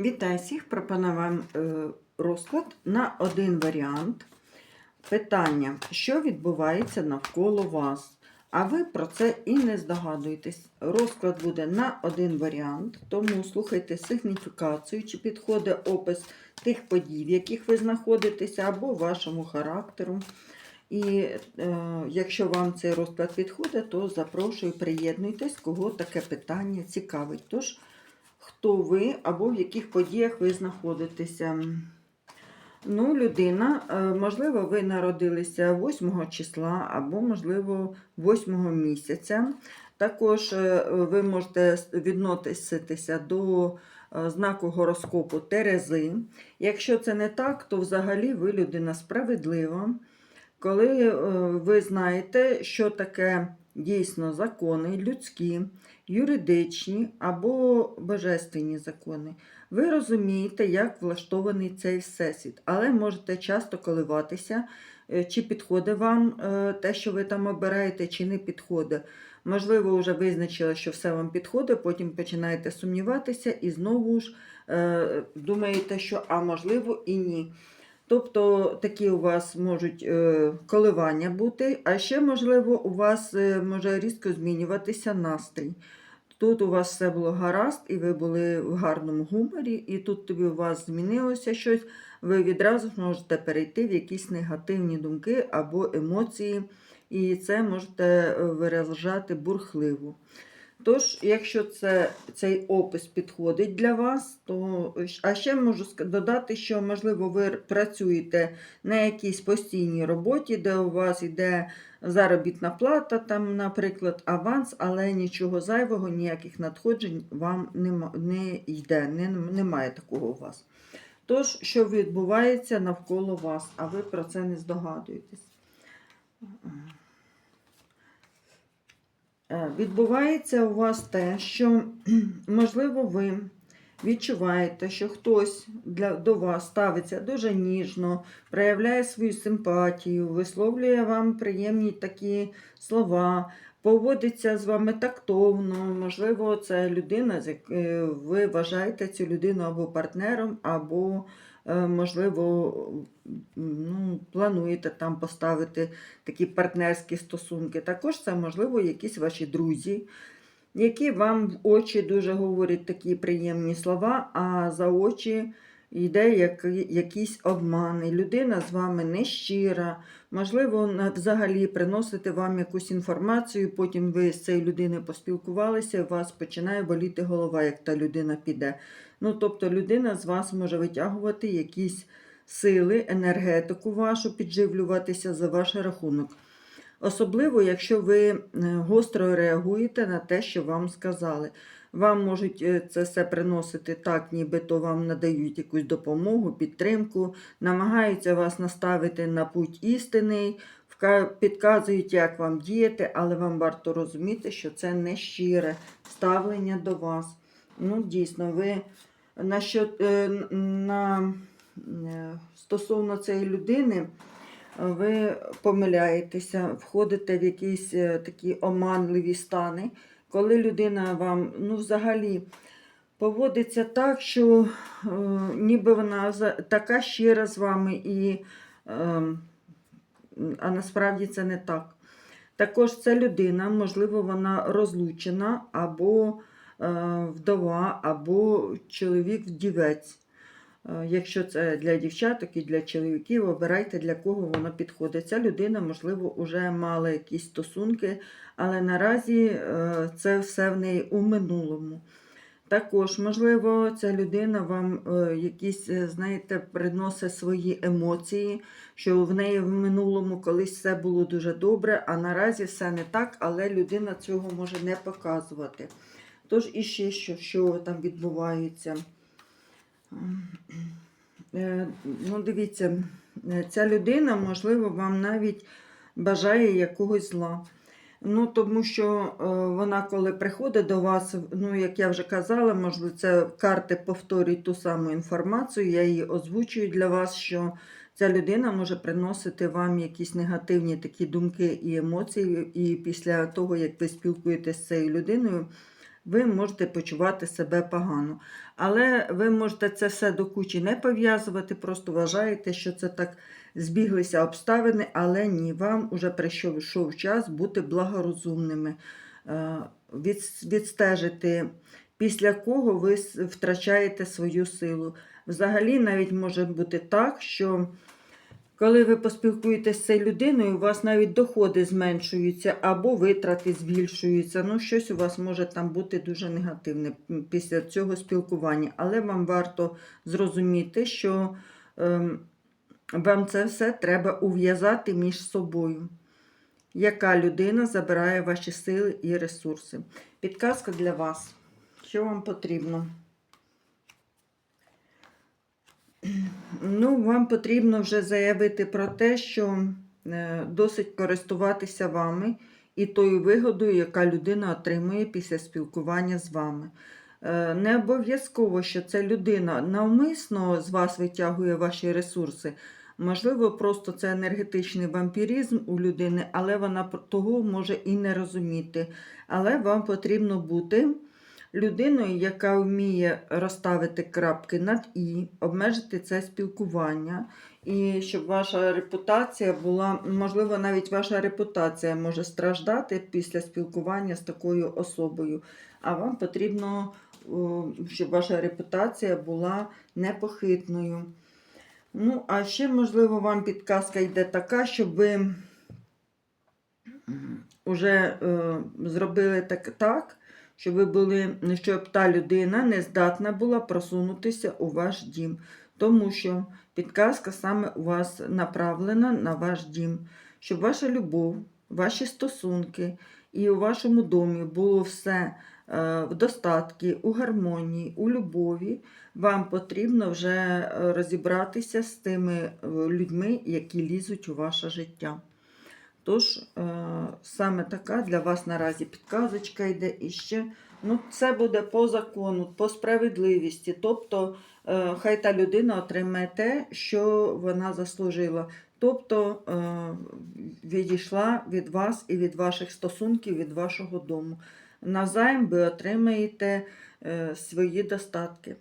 Вітаю всіх! Пропоную вам е, розклад на один варіант. Питання, що відбувається навколо вас? А ви про це і не здогадуєтесь. Розклад буде на один варіант, тому слухайте сигніфікацію, чи підходить опис тих подій, в яких ви знаходитеся, або вашому характеру. І е, якщо вам цей розклад підходить, то запрошую, приєднуйтесь, кого таке питання цікавить. Тож, хто ви або в яких подіях ви знаходитеся. Ну, людина, е, можливо, ви народилися 8 числа або, можливо, 8 місяця. Також е, ви можете відноситися до е, знаку гороскопу Терези. Якщо це не так, то взагалі ви людина справедлива. Коли ви знаєте, що таке дійсно закони, людські, юридичні або божественні закони, ви розумієте, як влаштований цей всесвіт, але можете часто коливатися, е, чи підходить вам е, те, що ви там обираєте, чи не підходить. Можливо, вже визначили, що все вам підходить, потім починаєте сумніватися і знову ж е, думаєте, що а можливо і ні. Тобто такі у вас можуть е, коливання бути, а ще, можливо, у вас е, може різко змінюватися настрій. Тут у вас все було гаразд, і ви були в гарному гуморі, і тут тобі у вас змінилося щось, ви відразу можете перейти в якісь негативні думки або емоції, і це можете е, виражати бурхливо. Тож, якщо це, цей опис підходить для вас, то а ще можу додати, що, можливо, ви працюєте на якійсь постійній роботі, де у вас йде заробітна плата, там, наприклад, аванс, але нічого зайвого, ніяких надходжень вам не йде, не, немає такого у вас. Тож, що відбувається навколо вас, а ви про це не здогадуєтесь. Відбувається у вас те, що, можливо, ви відчуваєте, що хтось для, до вас ставиться дуже ніжно, проявляє свою симпатію, висловлює вам приємні такі слова, поводиться з вами тактовно. Можливо, це людина, е, ви вважаєте цю людину або партнером, або, е, можливо, ну, плануєте там поставити такі партнерські стосунки. Також це, можливо, якісь ваші друзі, які вам в очі дуже говорять такі приємні слова, а за очі йде як, якийсь обман. І людина з вами нещира, можливо, взагалі приносити вам якусь інформацію, потім ви з цією людиною поспілкувалися, і у вас починає боліти голова, як та людина піде. Ну, тобто людина з вас може витягувати якісь сили, енергетику вашу, підживлюватися за ваш рахунок. Особливо, якщо ви е, гостро реагуєте на те, що вам сказали. Вам можуть е, це все приносити так, нібито вам надають якусь допомогу, підтримку, намагаються вас наставити на путь істинний, підказують, як вам діяти, але вам варто розуміти, що це не щире ставлення до вас. Ну, дійсно, ви на, що, е, на, е, стосовно цієї людини ви помиляєтеся, входите в якісь е, такі оманливі стани, коли людина вам ну, взагалі поводиться так, що е, ніби вона така щира з вами, і, е, а насправді це не так. Також ця людина, можливо, вона розлучена або вдова, або чоловік-вдівець. Е, Якщо це для дівчаток і для чоловіків, обирайте, для кого воно підходить. Ця людина, можливо, вже мала якісь стосунки, але наразі е, це все в неї у минулому. Також, можливо, ця людина вам е, якісь, е, знаєте, приносить свої емоції, що в неї в минулому колись все було дуже добре, а наразі все не так, але людина цього може не показувати. Тож іще що, що там відбувається. Е, Ну, дивіться, ця людина, можливо, вам навіть бажає якогось зла. Ну, тому що е, вона, коли приходить до вас, ну, як я вже казала, можливо, це карти повторюють ту саму інформацію, я її озвучую для вас, що ця людина може приносити вам якісь негативні такі думки і емоції, і після того, як ви спілкуєтеся з цією людиною, ви можете почувати себе погано. Але ви можете це все до кучі не пов'язувати, просто вважаєте, що це так збіглися обставини, але ні, вам уже прийшов час бути благорозумними, е, відстежити, після кого ви втрачаєте свою силу. Взагалі, навіть може бути так, що коли ви поспілкуєтеся з цією людиною, у вас навіть доходи зменшуються або витрати збільшуються. Ну, щось у вас може там бути дуже негативне після цього спілкування. Але вам варто зрозуміти, що ем, вам це все треба ув'язати між собою. Яка людина забирає ваші сили і ресурси? Підказка для вас. Що вам потрібно? Ну, вам потрібно вже заявити про те, що е, досить користуватися вами і тою вигодою, яка людина отримує після спілкування з вами. Е, Не обов'язково, що ця людина навмисно з вас витягує ваші ресурси. Можливо, просто це енергетичний вампіризм у людини, але вона того може і не розуміти. Але вам потрібно бути людиною, яка вміє розставити крапки над і, обмежити це спілкування, і щоб ваша репутація була, можливо, навіть ваша репутація може страждати після спілкування з такою особою. А вам потрібно, щоб ваша репутація була непохитною. Ну, а ще, можливо, вам підказка йде така, щоб ви вже е, зробили так, так, щоб ви були, щоб та людина не здатна була просунутися у ваш дім. Тому що підказка саме у вас направлена на ваш дім, щоб ваша любов, ваші стосунки і у вашому домі було все е, в достатку, у гармонії, у любові. Вам потрібно вже е, розібратися з тими е, людьми, які лізуть у ваше життя. Тож, е, саме така для вас наразі підказочка йде і ще. Ну, це буде по закону, по справедливості. Тобто, е, хай та людина отримає те, що вона заслужила. Тобто е, відійшла від вас і від ваших стосунків, від вашого дому. Навзаєм ви отримаєте свої достатки.